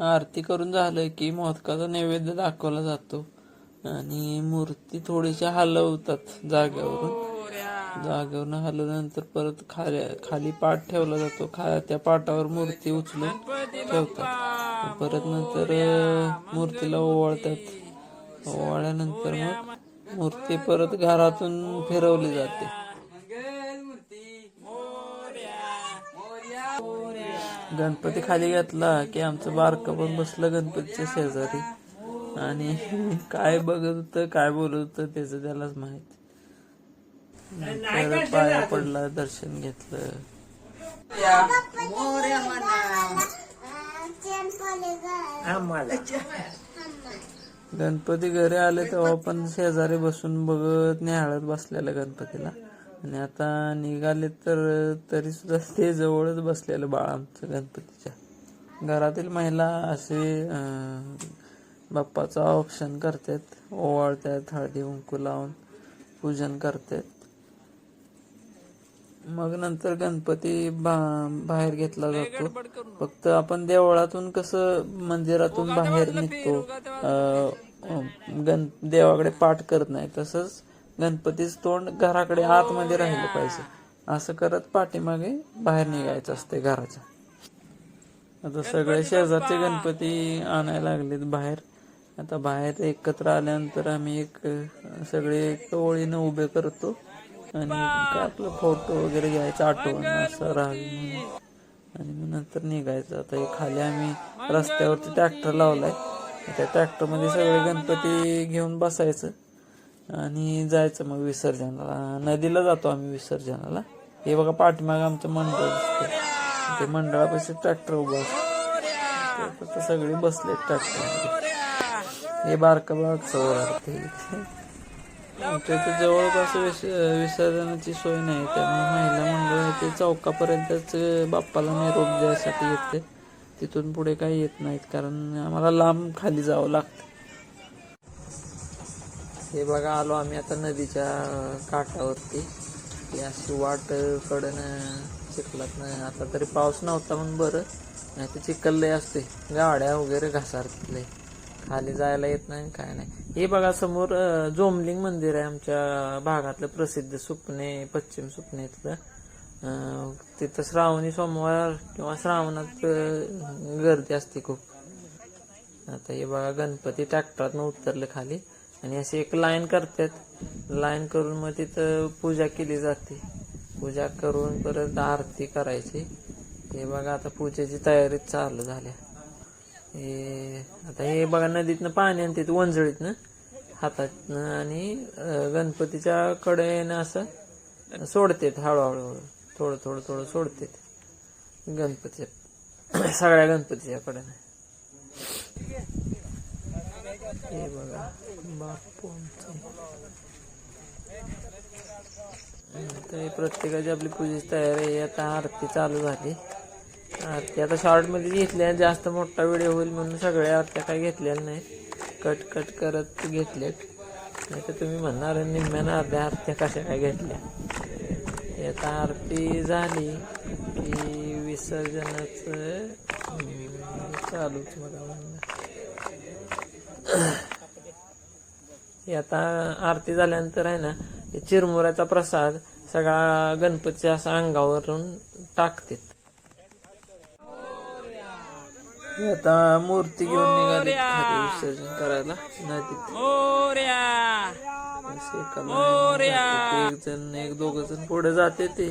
आरती करून झालं की मोदकाचा नैवेद्य दाखवला जातो. आणि मूर्ती थोडीशी हलवतात जागेवरून. जागेवरून हलवल्यानंतर परत खाल्या खाली पाठ ठेवला जातो. खा त्या पाटावर मूर्ती उचलून ठेवतात. परत नंतर मूर्तीला ओवाळतात. ओवाळल्यानंतर मग मूर्ती परत घरातून फिरवली जाते. गणपती खाली घातला की आमचं बारकं पण बसलं गणपतीच्या शेजारी. आणि काय बघत होतं काय बोलत होतं त्याचं त्यालाच माहीत. नंतर पाया पडला दर्शन घेतलं. गणपती घरी आले तेव्हा पण शेजारी बसून बघत न्याहाळत बसलेला गणपतीला. आणि आता निघाले तर तरी सुद्धा ते जवळच बसलेलं बाळ आमचं गणपतीच्या. घरातील महिला असे बाप्पाचं औक्षण करतात ओवाळतात हळदी कुंकू लावून पूजन करतात. मग नंतर गणपती बा- बाहेर घेतला जातो. फक्त आपण देवळातून कसं मंदिरातून बाहेर निघतो गण देवाकडे पाठ करत नाही तसंच गणपतीच तोंड घराकडे आतमध्ये राहिलं पाहिजे. असं करत पाठीमागे बाहेर निघायचं असते घराच्या. आता सगळे शेजारचे गणपती आणायला लागलेत बाहेर. आता बाहेर एकत्र आल्यानंतर आम्ही एक सगळे एक ओळीनं उभे करतो. आणि काय आपलं फोटो वगैरे घ्यायचं आठवण असं राहावी म्हणून. आणि मग नंतर निघायचं. आता हे खाली आम्ही रस्त्यावरती ट्रॅक्टर लावलाय. त्या ट्रॅक्टरमध्ये सगळे गणपती घेऊन बसायचं. आणि जायचं मग विसर्जनाला. नदीला जातो आम्ही विसर्जनाला. हे बघा पाठीमाग आमचं मंडळ दिसतं ते मंडळापाशी ट्रॅक्टर उभं असतं. सगळे बसले ट्रॅक्टर हे बारका बाग सवरते आमच्या इथे जवळपास विस विसर्जनाची सोय नाही. त्यामुळे महिला मंडळ ते चौकापर्यंतच बाप्पाला निरोप द्यायसाठी येते. तिथून पुढे काही येत नाहीत. कारण आम्हाला लांब खाली जावं लागतं. हे बघा आलो आम्ही आता नदीच्या काठावरती. ती अशी वाट कडनं चिखलात आता तरी पाऊस नव्हता म्हणून बरं. नाही तर चिखललंय असते गाड्या वगैरे घासारले खाली जायला येत नाही काय नाही. हे बघा समोर जोमलिंग मंदिर आहे आमच्या भागातलं प्रसिद्ध सुपणे पश्चिम सुपणेतलं. तिथं श्रावणी सोमवार किंवा श्रावणात गर्दी असते खूप. आता हे बघा गणपती ट्रॅक्टरातनं उतरले खाली. आणि अशी एक लाईन करतात. लाईन करून मग तिथं पूजा केली जाते. पूजा करून परत आरती करायची. हे बघा आता पूजेची तयारी चालू झाल्या. हे आता हे बघा नदीतनं पाणी आणि तिथं वंजळीतनं हातातनं आणि गणपतीच्या कडेनं असं सोडतेत हळूहळू. हळू थोडं थोडं थोडं सोडतेत गणपतीच्या सगळ्या गणपतीच्या कडेनं. हे बघा बापू हे प्रत्येकाची आपली पूजेची तयारी आहे. आता आरती चालू झाली. आरती आता शॉर्टमध्ये घेतल्या जास्त मोठा व्हिडिओ होईल म्हणून सगळ्या आरत्या काय घेतलेल्या नाही कट कट करत घेतलेत. नाही तर तुम्ही म्हणणार निम्म्यानं अर्ध्या आरत्या कशा काय घेतल्या? आता आरती झाली की विसर्जनाचं चालूच मला म्हणणं. हे आता आरती झाल्यानंतर आहे ना चिरमुऱ्याचा प्रसाद सगळा गणपतीच्या असं अंगावरून टाकतात. आता मूर्ती घेऊन निघाली विसर्जन करायला. एक जण एक दोघ जण पुढे जाते ते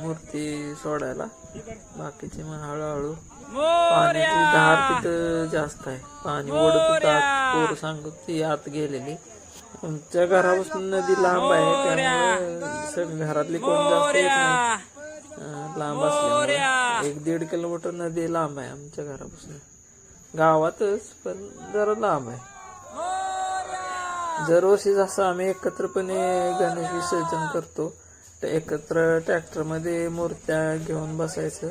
मूर्ती सोडायला. बाकीचे मग हळूहळू पाण्याची धार तिथं जास्त आहे. पाणी ओढत होतं. आत पोरं सांगत ती आत गेलेली आमच्या घरापासून नदी लांब आहे त्यामुळे सग- घरातली कोण जास्त येत नाही. लांब असल्यामुळे. एक दीड किलोमीटर नदी लांब आहे आमच्या घरापासून. गावातच पण जरा लांब आहे. दरवर्षी जसं आम्ही एकत्रपणे गणेश विसर्जन करतो. तर एकत्र ट्रॅक्टरमध्ये मूर्त्या घेऊन बसायचं.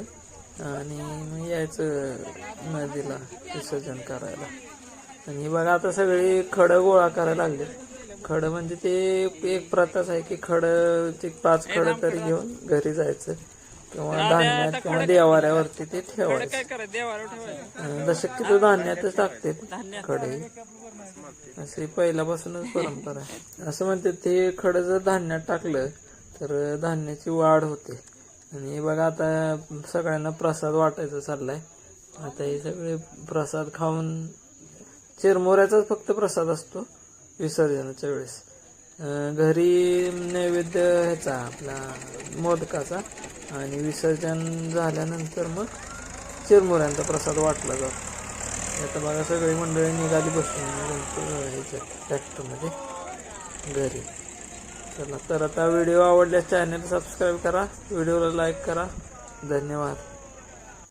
आणि मग यायचं नदीला विसर्जन करायला. आणि बघा आता सगळे खडं गोळा करायला लागले. खडं म्हणजे ते एक प्रथाच आहे की खडं ते पाच खडं तरी घेऊन घरी जायचं. किंवा धान्यात किंवा देवाऱ्यावरती ते ठेवायचं काय करायचं देवाला ठेवायचं. अं, जसे की तो धान्यातच टाकते खडे. अशी पहिल्यापासूनच परंपरा आहे. असं म्हणते ते खडं जर धान्यात टाकलं तर धान्याची वाढ होते. आणि हे बघा आता सगळ्यांना प्रसाद वाटायचा चाललाय. आता हे सगळे प्रसाद खाऊन चिरमुऱ्याचाच फक्त प्रसाद असतो विसर्जनाच्या वेळेस. घरी नैवेद्य ह्याचा आपला मोदकाचा आणि विसर्जन झाल्यानंतर मग चिरमुऱ्यांचा प्रसाद वाटला जातो. आता बघा सगळी मंडळी निघाली बसून ह्याच्या ट्रॅक्टरमध्ये घरी. चला तर आता व्हिडिओ आवडल्यास चॅनल सबस्क्राईब करा व्हिडिओला लाईक करा. धन्यवाद.